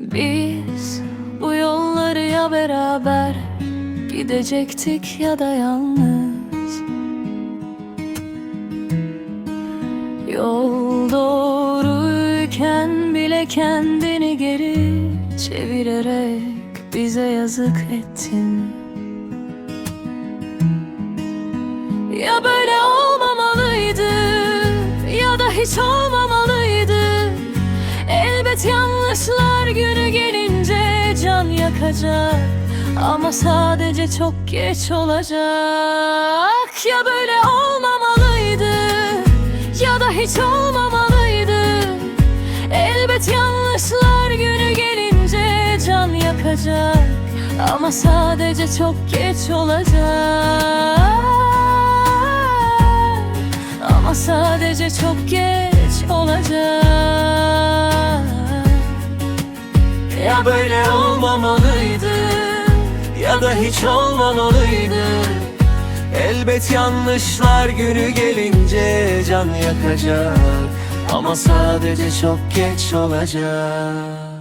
Biz bu yolları ya beraber gidecektik ya da yalnız. Yol doğruyken bile kendini geri çevirerek bize yazık ettin. Ya böyle olmamalıydı ya da hiç olmamalıydı yakacak Ama sadece çok geç olacak. Ya böyle olmamalıydı ya da hiç olmamalıydı. Elbet yanlışlar günü gelince can yakacak. Ama sadece çok geç olacak. Ama sadece çok geç olacak. Ya böyle olmamalıydı Ya da hiç olmamalıydı Elbet yanlışlar günü gelince can yakacak. Ama sadece çok geç olacak